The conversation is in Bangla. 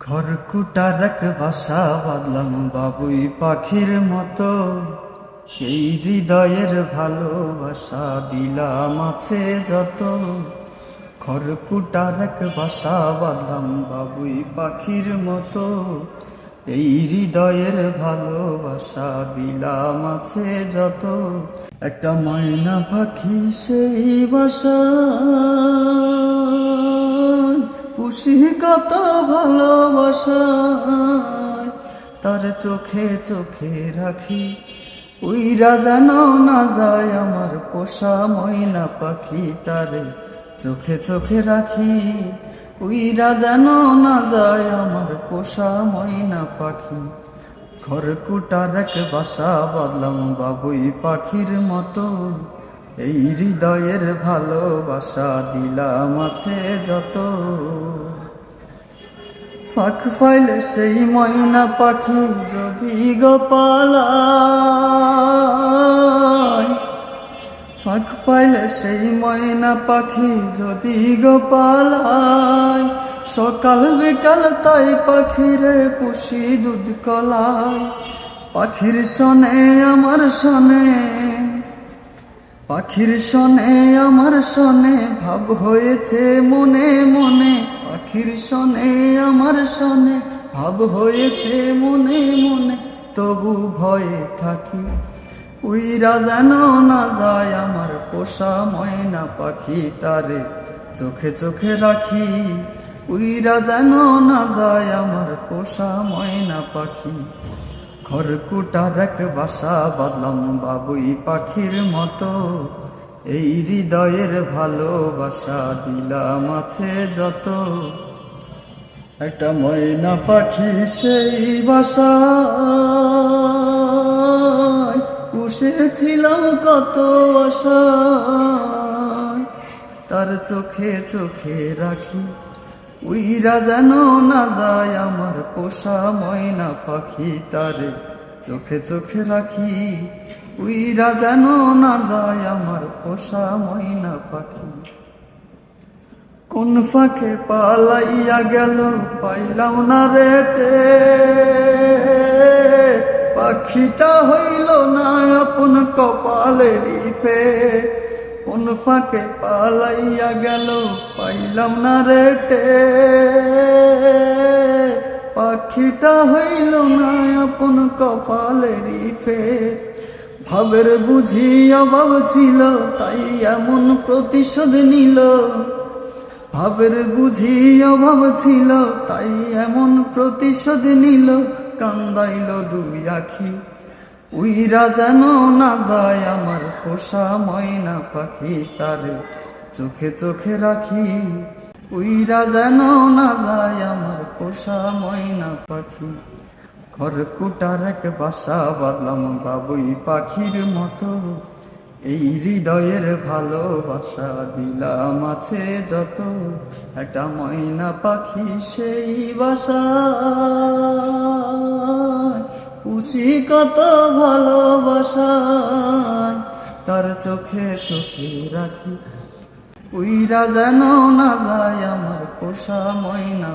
খড়কুটার এক বাসা বাঁধলাম বাবুই পাখির মতো। এই হৃদয়ের ভালোবাসা দিলাম আছে যত। খড়কুটার এক বাসা বাঁধলাম বাবুই পাখির মতো। এই হৃদয়ের ভালোবাসা দিলাম আছে যত। একটা ময়না পাখি সেই বাসা। কত ভালোবাসা। তার চোখে চোখে রাখি। ওই যেন না যায় আমার পোষা ময়না পাখি তারে চোখে চোখে রাখি। ওই যেন না যায় আমার পোষা ময়না পাখি। খড়কুটার এক বাসা বাদলাম বাবুই পাখির মতো। এই হৃদয়ের ভালোবাসা দিলাম আছে যত। ফাঁক ফাইলে সেই ময়না পাখি যদি গোপালায়। ফাঁক পাইলে সেই ময়না পাখি যদি গোপালায়। সকাল বিকাল তাই পাখিরে পুষি দুধ কলায়। পাখির সনে, আমার সনে পাখির সনে আমার সনে ভাব হয়েছে মনে মনে। পাখির সনে আমার সনে ভাব হয়েছে মনে মনে। তবু ভয়ে থাকি, উইরা যেন না যায় আমার পোষা ময়না পাখি তারে। চোখে চোখে রাখি, উইরা যেন না যায় আমার পোষা ময়না পাখি। খড়কুটার এক বাসা বাদলাম বাবুই পাখির মতো। এই হৃদয়ের ভালোবাসা দিলাম আছে যত। একটা ময়না পাখি সেই বাসা পুষেছিলাম কত আশা তার চোখে চোখে রাখি উইরা যেন না যায় আমার পোষা ময়না পাখি তারে। চোখে চোখে রাখি, উইরা যেন না যায় আমার পোষা ময়না পাখি। কোন ফাঁকে পালাইয়া গেল, পাইলাম না রেটে পাখিটা হইল না, আপন কপালেরই ফে। কোন ফাঁকে পালাইয়া গেল, পাইলাম না রেটে পাখিটা হইল না আপন কপালেরই ফের ভাবের বুঝি অভাব ছিল, তাই এমন প্রতিশোধ নিল। ভাবের বুঝি অভাব ছিল, তাই এমন প্রতিশোধ নিল। কান্দাইল দুই আখি। উইরা যেন না যায় আমার পোষা ময়না পাখি তারে। চোখে চোখে রাখি, উইরা যেন না যায় আমার পোষা ময়না পাখি। খড়কুটার এক বাসা বাদলাম বাবুই পাখির মতো। এই হৃদয়ের ভালোবাসা দিলাম আছে যত। একটা ময়না পাখি সেই বাসা। কত ভালোবাসায় তার চোখে চোখে রাখি। উইরা যেন না যায় আমার পোষা ময়না।